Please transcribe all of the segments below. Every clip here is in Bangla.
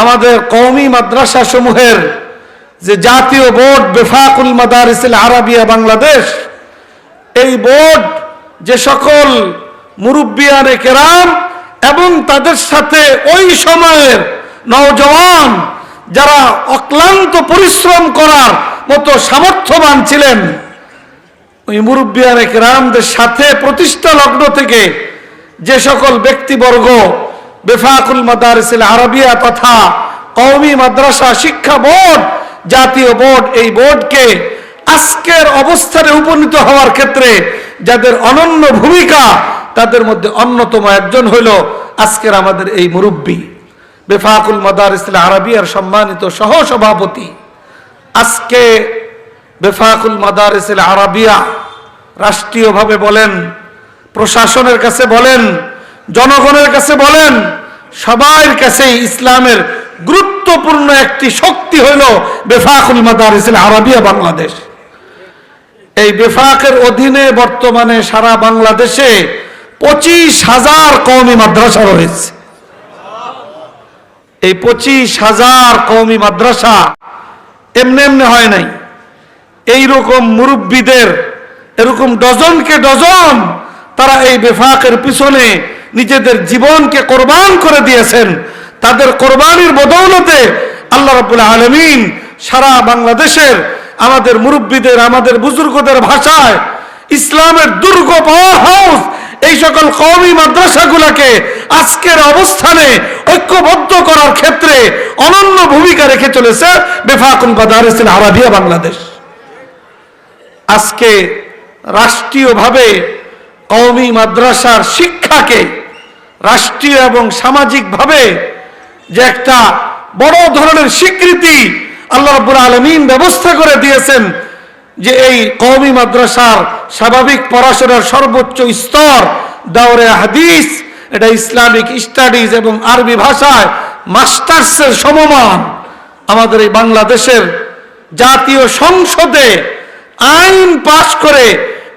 আমাদের কওমি মাদ্রাসা সমূহের যে জাতীয় বোর্ড বেফাকুল মাদারিসিল আরাবিয়া বাংলাদেশ, এই বোর্ড যে সকল মুরব্বিয়ানে কেরাম এবং তাদের সাথে ওই সময়ের নওজওয়ান যারা অক্লান্ত পরিশ্রম করার মতো সামর্থ্যবান ছিলেন, ওই মুরব্বিয়ানে কেরামদের সাথে প্রতিষ্ঠা লগ্ন থেকে যে সকল ব্যক্তিবর্গ বেফাকুল মাদারিসিল আরবিয়া তথা কওমি মাদ্রাসা শিক্ষা বোর্ড, জাতীয় বোর্ড এই বোর্ডকে আজকের অবস্থানে উপনীত হওয়ার ক্ষেত্রে যাদের অনন্য ভূমিকা, তাদের মধ্যে অন্যতম একজন হইল আজকের আমাদের এই মুরব্বী। বেফাকুল মাদারিসিল আরবিয়ার সম্মানিত সহ সভাপতি আজকে বেফাকুল মাদারিসিল আরবিয়া রাষ্ট্রীয়ভাবে বলেন, প্রশাসনের কাছে বলেন জনগণের কাছে বলেন, সবার কাছেই ইসলামের গুরুত্বপূর্ণ একটি শক্তি হইল বেফাকুল মাদারিসিল আরাবিয়া বাংলাদেশ। এই বেফাকের অধীনে বর্তমানে সারা বাংলাদেশে পঁচিশ হাজার কওমি মাদ্রাসা রয়েছে। এই পঁচিশ হাজার কওমি মাদ্রাসা এমনি এমনি হয় নাই। এইরকম মুরব্বীদের, এরকম ডজনকে ডজন তারা এই বেফাকের পিছনে নিজেদের জীবনকে কোরবান করে দিয়েছেন। তাদের কোরবানির বদৌলতে আল্লাহ রাব্বুল আলমিন সারা বাংলাদেশের আমাদের মুরব্বীদের, আমাদের বুজুর্গদের ভাষায় ইসলামের দুর্গ পাওয়ার হাউস এই সকল কওমি মাদ্রাসাগুলোকে আজকের অবস্থানে ঐক্যবদ্ধ করার ক্ষেত্রে অনন্য ভূমিকা রেখে চলেছে বেফাকুন বেফাকুল বাদারিসিল আরাবিয়া বাংলাদেশ। আজকে রাষ্ট্রীয়ভাবে কওমি মাদ্রাসার শিক্ষাকে রাষ্ট্রীয় এবং সামাজিকভাবে যে একটা বড় ধরনের স্বীকৃতি আল্লাহ রাব্বুল আলমিন ব্যবস্থা করে দিয়েছেন যে এই কওমি মাদ্রাসার স্বাভাবিক পড়াশোনার সর্বোচ্চ স্তর দাওরে হাদিস, এটা ইসলামিক স্টাডিজ এবং আরবি ভাষায় মাস্টার্সের সমমান আমাদের এই বাংলাদেশের জাতীয় সংসদে আইন পাশ করে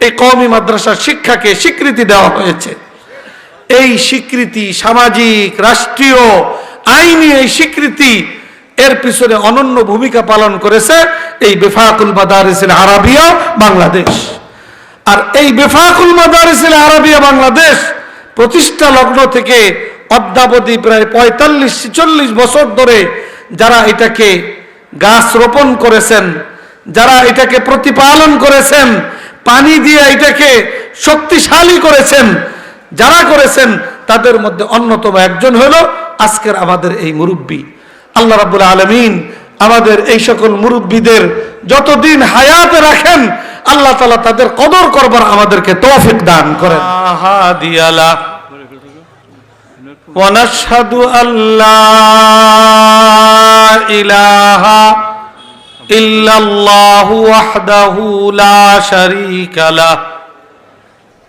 এই কওমি মাদ্রাসার শিক্ষাকে স্বীকৃতি দেওয়া হয়েছে। এই স্বীকৃতি সামাজিক, রাষ্ট্রীয় আইনি এই স্বীকৃতি এর পিছনে অনন্য ভূমিকা পালন করেছে এই বেফাকুল মাদারিসিল আরাবিয়া বাংলাদেশ। আর এই বেফাকুল মাদারিসিল আরাবিয়া বাংলাদেশ প্রতিষ্ঠা লগ্ন থেকে অদ্যাবধি প্রায় পঁয়তাল্লিশ চল্লিশ বছর ধরে যারা এটাকে গাছ রোপণ করেছেন, যারা এটাকে প্রতিপালন করেছেন, পানি দিয়ে এটাকে শক্তিশালী করেছেন যারা করেছেন, তাদের মধ্যে অন্যতম একজন হল আজকের আমাদের এই মুরব্বী। আল্লাহ রাবুল আলমিন আমাদের এই সকল মুরব্বীদের যতদিন হায়াত রাখেন, আল্লাহ তালা তাদের কদর করবার আমাদেরকে তৌফিক দান করেন। ونشهد أن لا إله إلا الله وحده لا شريك له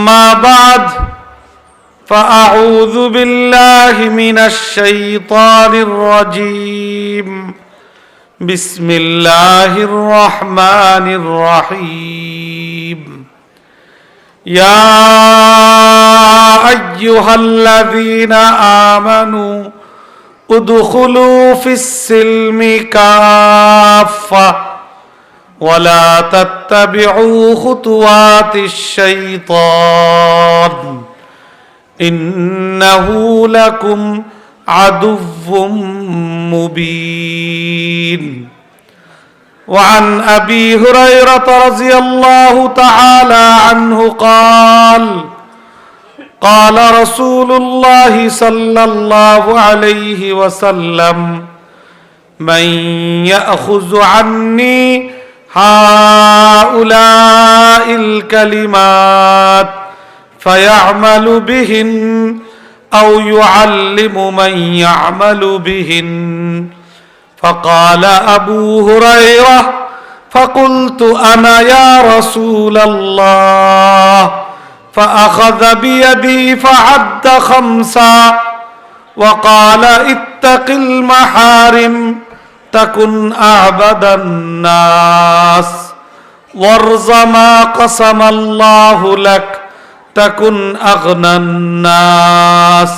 أما بعد فأعوذ بالله من الشيطان الرجيم بسم الله الرحمن الرحيم يا أيها الذين آمنوا ادخلوا في السلم كافة ولا تتبعوا خطوات الشيطان إنه لكم عدو مبين وعن ابي هريره رضي الله تعالى عنه قال قال رسول الله صلى الله عليه وسلم من ياخذ عني هؤلاء الكلمات فيعمل بهن أو يعلم من يعمل بهن. فقال أبو هريرة فقلت أنا يا رسول الله فأخذ بيدي فعد خمسا وقال اتق المحارم. تكن أعبد الناس وارض ما قسم الله لك تكن أغنى الناس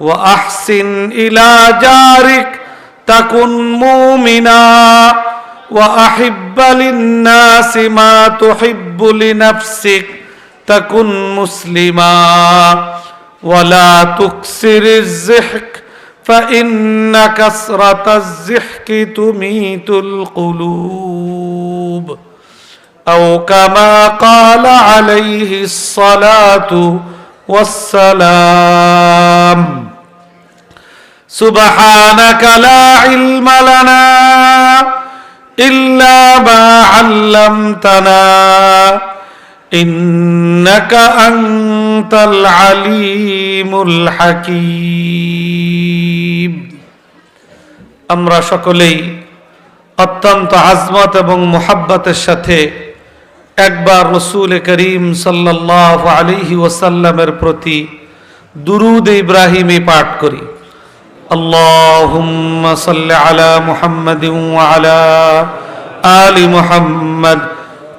وأحسن إلى جارك تكن مؤمنا وأحب للناس ما تحب لنفسك تكن مسلما ولا تكسر الزحك فإن كسرة الزحك تميت القلوب. أو كما قال عليه الصلاة والسلام سبحانك لا علم لنا إلا ما علمتنا. إنك أنت العليم الحكيم আমরা সকলেই অত্যন্ত আজমত এবং মোহাব্বতের সাথে একবার রসুল করিম সাল্লাহ আলিহি ওসাল্লামের প্রতি দুরুদ ইব্রাহিমী পাঠ করি اللهم صل على محمد وعلى آل محمد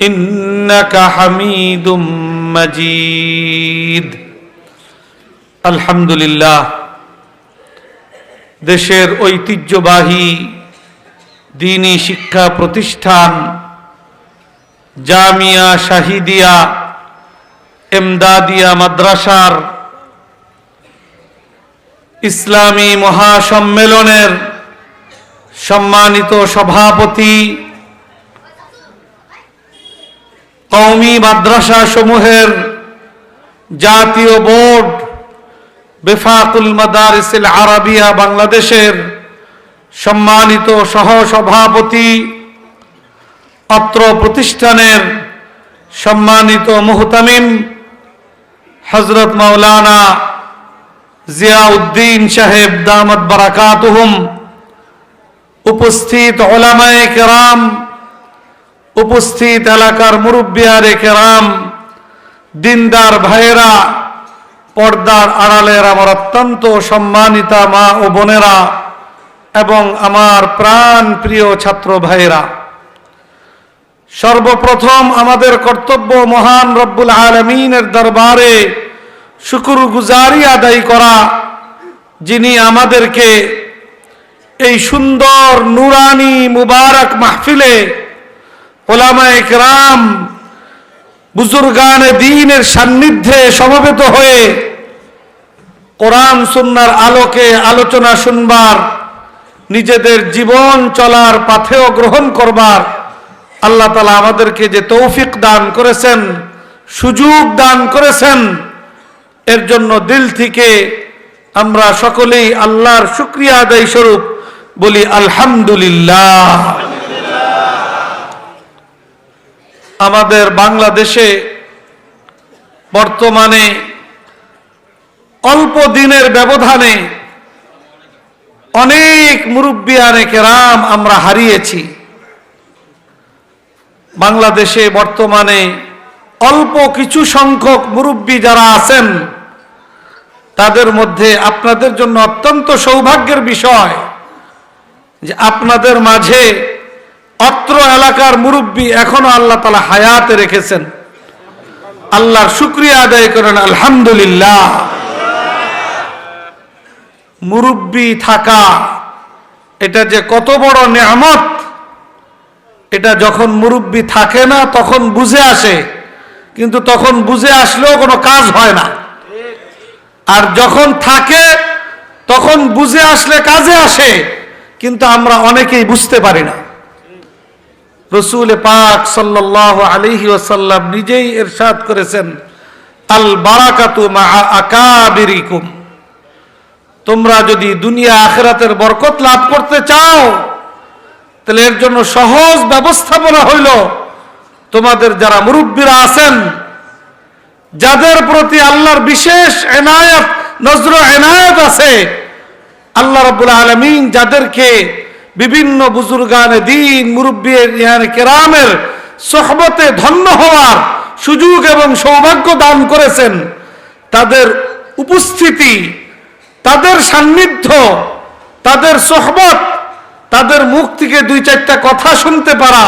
إنك حميد مجيد الحمد لله দেশের ঐতিহ্যবাহী দিনী শিক্ষা প্রতিষ্ঠান জামিয়া শাহিদিয়া এমদাদিয়া মাদ্রাসার ইসলামী মহাসম্মেলনের সম্মানিত সভাপতি কৌমি মাদ্রাসা সমূহের জাতীয় বোর্ড বেফাকুল মাদার মাদারিসিল আরবিয়া বাংলাদেশের সম্মানিত সহ সভাপতি অত্র প্রতিষ্ঠানের সম্মানিত মুহতামিম হজরত মাওলানা জিয়াউদ্দিন সাহেব দামত বারাকাতুহুম, উপস্থিত ওলামায়ে কেরাম উপস্থিত এলাকার মুরব্বিয়ারে কেরাম, দিনদার ভাইয়েরা, পর্দার আড়ালের আমার অত্যন্ত সম্মানিতা মা ও বোনেরা এবং আমার প্রাণ প্রিয় ছাত্র ভাইয়েরা। সর্বপ্রথম আমাদের কর্তব্য মহান রব্বুল আলমিনের দরবারে শুকুর গুজারি আদায় করা, যিনি আমাদেরকে এই সুন্দর নুরানি মুবারক মাহফিলে ওলামা একরাম বুজুর্গানে দিনের সান্নিধ্যে সমবেত হয়ে কোরআন সুন্নার আলোকে আলোচনা শুনবার, নিজেদের জীবন চলার পাথেও গ্রহণ করবার আল্লাহ তালা আমাদেরকে যে তৌফিক দান করেছেন, সুযোগ দান করেছেন, এর জন্য দিল থেকে আমরা সকলেই আল্লাহর শুক্রিয়া আদায় স্বরূপ বলি আলহামদুলিল্লাহ। আমাদের বাংলাদেশে বর্তমানে অল্প দিনের ব্যবধানে অনেক মুরব্বী অনেক রাম আমরা হারিয়েছি। বাংলাদেশে বর্তমানে অল্প কিছু সংখ্যক মুরব্বী যারা আছেন, তাদের মধ্যে আপনাদের জন্য অত্যন্ত সৌভাগ্যের বিষয় যে আপনাদের মাঝে অত্র এলাকার মুরব্বী এখনও আল্লাহ তালা হায়াতে রেখেছেন। আল্লাহর শুক্রিয়া আদায় করেন, আলহামদুলিল্লাহ। মুরব্বী থাকা, এটা যে কত বড় নেয়ামত। এটা যখন মুরব্বী থাকে না, তখন বুঝে আসে। কিন্তু তখন বুঝে আসলেও কোনো কাজ হয় না। আর যখন থাকে, তখন বুঝে আসলে কাজে আসে। কিন্তু আমরা অনেকেই বুঝতে পারি না। রসুল পাক সাল্লাহ আলিহি ওসাল্লাম নিজেই এরশাদ করেছেন, আল বারাকাতু মা আকাবিরিকুম। তোমরা যদি দুনিয়া আখেরাতের বরকত লাভ করতে চাও, তাহলে এর জন্য সহজ ব্যবস্থাপনা হইল, তোমাদের যারা মুরব্বীরা আছেন, যাদের প্রতি আল্লাহর বিশেষ এনায়ত নজর এনায়ত আছে, আল্লাহ রব্বুল আলমিন যাদেরকে বিভিন্ন বুজুর্গানে দিন মুরব্বী কেরামের সহবতে ধন্য হওয়ার সুযোগ এবং সৌভাগ্য দান করেছেন। তাদের উপস্থিতি, তাদের সান্নিধ্য, তাদের সোহবত, তাদের মুখ থেকে দুই চারটা কথা শুনতে পারা,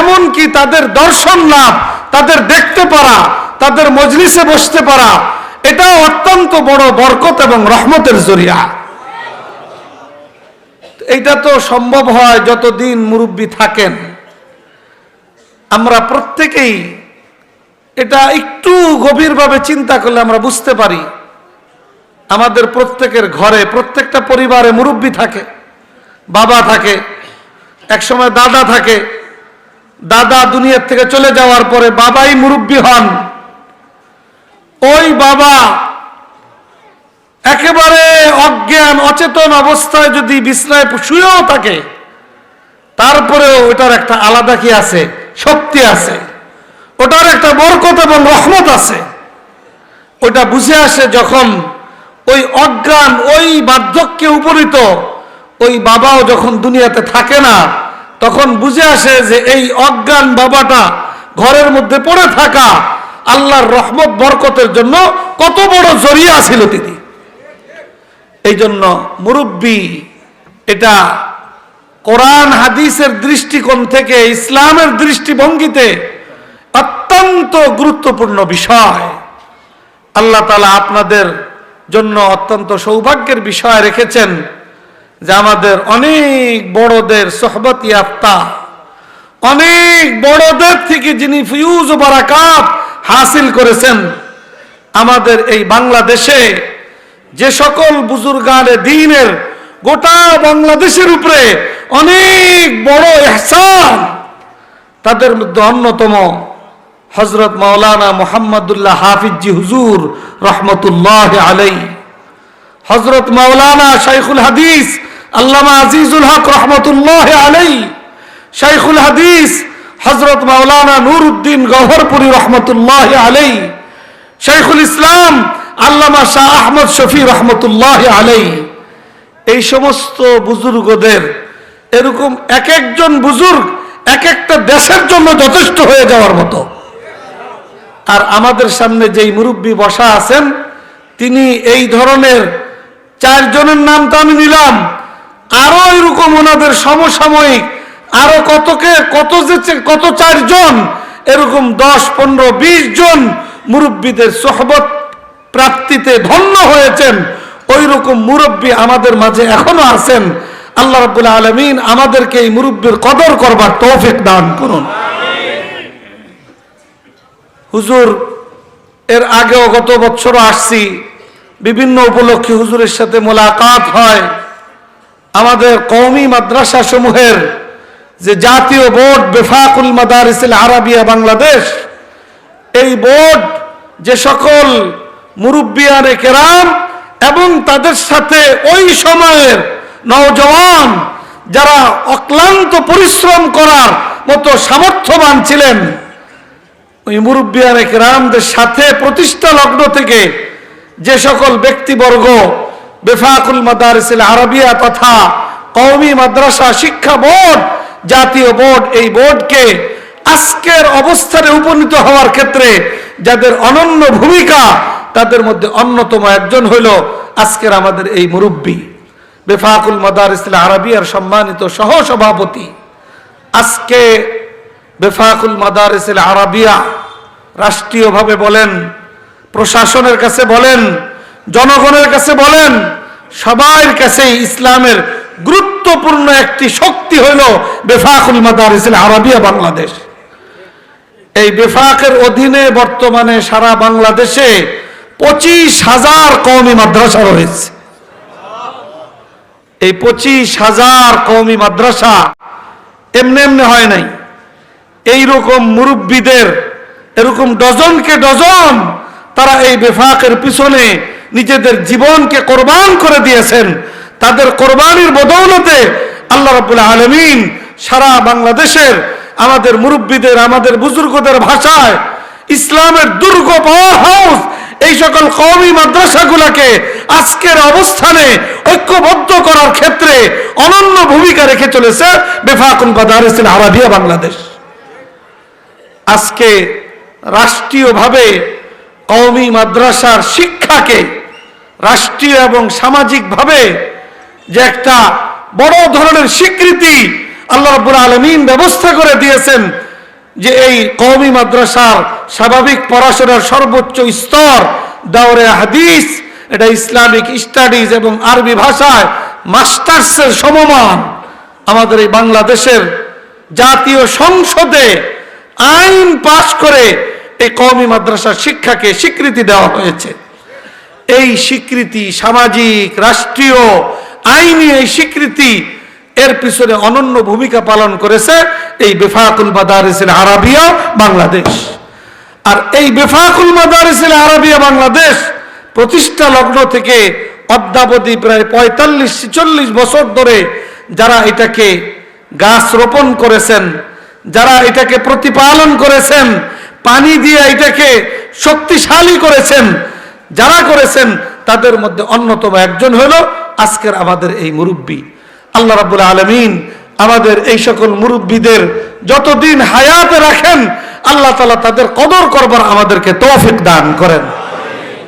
এমনকি তাদের দর্শন লাভ, তাদের দেখতে পারা, তাদের মজলিসে বসতে পারা এটা অত্যন্ত বড় বরকত এবং রহমতের জরিয়া। এইটা তো সম্ভব হয় যতদিন মুরব্বী থাকেন। আমরা প্রত্যেকেই এটা একটু গভীরভাবে চিন্তা করলে আমরা বুঝতে পারি, আমাদের প্রত্যেকের ঘরে, প্রত্যেকটা পরিবারে মুরব্বী থাকে, বাবা থাকে, একসময় দাদা থাকে, দাদা দুনিয়ার থেকে চলে যাওয়ার পরে বাবাই মুরব্বী হন। ওই বাবা একেবারে অজ্ঞান, অচেতন অবস্থায় যদি বিছনায় শুয়েও থাকে, তারপরেও ওটার একটা আলাদা কি আছে? শক্তি আছে। ওটার একটা বরকত এবং রহমত আছে। ওটা বুঝে আসে যখন ওই অজ্ঞান, ওই বার্ধক্যে উপনীত, ওই বাবাও যখন দুনিয়াতে থাকে না, তখন বুঝে আসে যে এই অজ্ঞান বাবাটা ঘরের মধ্যে পড়ে থাকা আল্লাহর রহমত, বরকতের জন্য কত বড় জরিয়া ছিল তিনি। এই জন্য মুরব্বী, এটা কোরআন হাদিসের দৃষ্টিকোণ থেকে ইসলামের দৃষ্টিভঙ্গিতে অত্যন্ত গুরুত্বপূর্ণ বিষয়। আল্লাহ তালা আপনাদের জন্য অত্যন্ত সৌভাগ্যের বিষয় রেখেছেন যে আমাদের অনেক বড়দের সোহবত আত্মা অনেক বড়দের থেকে যিনি ফিউজ বারাকাত হাসিল করেছেন, আমাদের এই বাংলাদেশে যে সকল বুজুর্গানে দিনের গোটা বাংলাদেশের উপরে অনেক বড় এহসান, তাদের মধ্যে অন্যতম হজরত মৌলানা মোহাম্মদুল্লাহ হাফিজি হুজুর রহমতুল্লাহ আলাই হজরত মৌলানা শাইখুল হাদিস আল্লামা আজিজুল হক রহমতুল্লাহ আলাই শাইখুল হাদিস হজরত মৌলানা নুর উদ্দিন গহরপুরি রহমতুল্লাহ আলাই শাইখুল ইসলাম আল্লামা শাহ আহমদ শফি রহমতুল্লাহ আলাই এই সমস্ত বুজুর্গদের এরকম এক একজন বুজুর্গ এক একটা দেশের জন্য যথেষ্ট হয়ে যাওয়ার মতো। আর আমাদের সামনে যেই মুরব্বী বসা আছেন, তিনি এই ধরনের চারজনের নাম তো আমি নিলাম। আরও এরকম ওনাদের সমসাময়িক, আরও কতকে, কত যে কত চারজন, এরকম দশ, পনেরো, বিশ জন মুরব্বীদের সোহবত প্রাপ্তিতে ধন্য হয়েছেন। ওই রকম মুরব্বী আমাদের মাঝে এখনও আছেন। আল্লাহ রাবুল আলমিন আমাদেরকে এই মুরব্বীর কদর করবার তৌফিক দান করুন। হুজুর, এর আগেও গত বছরও আসছি। বিভিন্ন উপলক্ষে হুজুরের সাথে মোলাকাত হয়। আমাদের কৌমি মাদ্রাসা সমূহের যে জাতীয় বোর্ড বেফাকুল মাদারিসিল আরাবিয়া বাংলাদেশ, এই বোর্ড যে সকল মুরব্বিয়ানে কেরাম এবং তাদের সাথে ওই সময়ের নওজওয়ান যারা অক্লান্ত পরিশ্রম করার মতো সামর্থ্যবান ছিলেন, ওই মুরব্বিয়ানে কেরামদের সাথে প্রতিষ্ঠা লগ্ন থেকে যে সকল ব্যক্তিবর্গ বেফাকুল মাদারিসিল আরবিয়া তথা কওমি মাদ্রাসা শিক্ষা বোর্ড, জাতীয় বোর্ড, এই বোর্ডকে আজকের অবস্থানে উপনীত হওয়ার ক্ষেত্রে যাদের অনন্য ভূমিকা তাদের মধ্যে অন্যতম একজন হইল আজকের আমাদের এই মুরব্বী। বেফাকুল মাদারিসিল আরবিয়ার সম্মানিত সহ সভাপতি আজকে বেফাকুল মাদারিসিল আরবিয়া রাষ্ট্রীয়ভাবে বলেন, প্রশাসনের কাছে বলেন, জনগণের কাছে বলেন, সবার কাছে ইসলামের গুরুত্বপূর্ণ একটি শক্তি হইল বেফাকুল মাদার মাদারিসিল আরবিয়া বাংলাদেশ। এই বেফাকের অধীনে বর্তমানে সারা বাংলাদেশে পঁচিশ হাজার কওমি মাদ্রাসা রয়েছে। এই পঁচিশ হাজার কওমি মাদ্রাসা এমনি এমনি হয় নাই। এই রকম মুরব্বীদের, এরকম ডজনকে ডজন তারা এই বেফাকের পিছনে নিজেদের জীবনকে কোরবান করে দিয়েছেন। তাদের কোরবানির বদৌলতে আল্লাহ রাব্বুল আলমিন সারা বাংলাদেশের আমাদের মুরব্বীদের, আমাদের বুজুর্গদের ভাষায় ইসলামের দুর্গ পাওয়ার হাউস এই সকল কওমি মাদ্রাসাগুলোকে আজকের অবস্থানে ঐক্যবদ্ধ করার ক্ষেত্রে অনন্য ভূমিকা রেখে চলেছে বেফাকুল বাদারিসিল আরাবিয়া বাংলাদেশ। আজকে রাষ্ট্রীয়ভাবে কওমি মাদ্রাসার শিক্ষাকে রাষ্ট্রীয় এবং সামাজিকভাবে যে একটা বড় ধরনের স্বীকৃতি আল্লাহ রাব্বুল আলমিন ব্যবস্থা করে দিয়েছেন যে এই কওমি মাদ্রাসার স্বাভাবিক পড়াশোনার সর্বোচ্চ স্তর, দাওরে হাদিস, এটা ইসলামিক স্টাডিজ এবং আরবি ভাষায় মাস্টার্সের সমমান আমাদের এই বাংলাদেশের জাতীয় সংসদে আইন পাশ করে এই কওমি মাদ্রাসার শিক্ষাকে স্বীকৃতি দেওয়া হয়েছে। এই স্বীকৃতি সামাজিক, রাষ্ট্রীয় আইনি এই স্বীকৃতি এর পিছনে অনন্য ভূমিকা পালন করেছে এই বেফাকুল মাদারিসিল আরাবিয়া বাংলাদেশ। আর এই বেফাকুল মাদারিসিল আরাবিয়া বাংলাদেশ প্রতিষ্ঠা লগ্ন থেকে অদ্যাবধি প্রায় পঁয়তাল্লিশ চল্লিশ বছর ধরে যারা এটাকে গাছ রোপণ করেছেন, যারা এটাকে প্রতিপালন করেছেন, পানি দিয়ে এটাকে শক্তিশালী করেছেন, যারা করেছেন, তাদের মধ্যে অন্যতম একজন হলো আজকের আমাদের এই মুরব্বী। আল্লাহ রাবুল আলমিন আমাদের এই সকল মুরব্বীদের যতদিন হায়াতে রাখেন, আল্লাহ তালা তাদের কদর করবার আমাদেরকে তৌফিক দান করেন।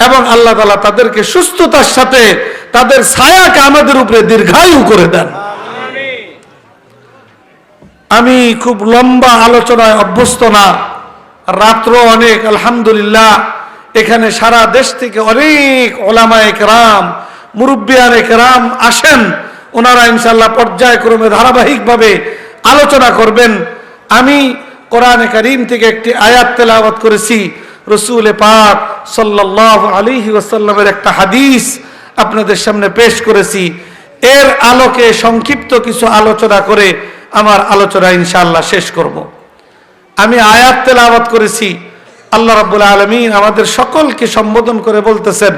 এবং আল্লাহ তালা তাদেরকে সুস্থতার সাথে তাদের ছায়াকে আমাদের উপরে দীর্ঘায়ু করে দেন। আমি খুব লম্বা আলোচনায় অভ্যস্ত না। রাত্র অনেক, আলহামদুলিল্লাহ। এখানে সারা দেশ থেকে অনেক ওলামায় কেরাম, মুরব্বিয়ান কেরাম আসেন। ওনারা ইনশাল্লাহ পর্যায়ক্রমে ধারাবাহিকভাবে আলোচনা করবেন। আমি কোরআনে করিম থেকে একটি আয়াত তেলাওয়াত করেছি, রসুল পাক সাল্লাহ আলিহি ওয়াসাল্লামের একটা হাদিস আপনাদের সামনে পেশ করেছি। এর আলোকে সংক্ষিপ্ত কিছু আলোচনা করে আমার আলোচনা ইনশাল্লাহ শেষ করব। আমি আয়াত তেলাওয়াত করেছি। আল্লাহ রাব্বুল আলমিন আমাদের সকলকে সম্বোধন করে বলতেছেন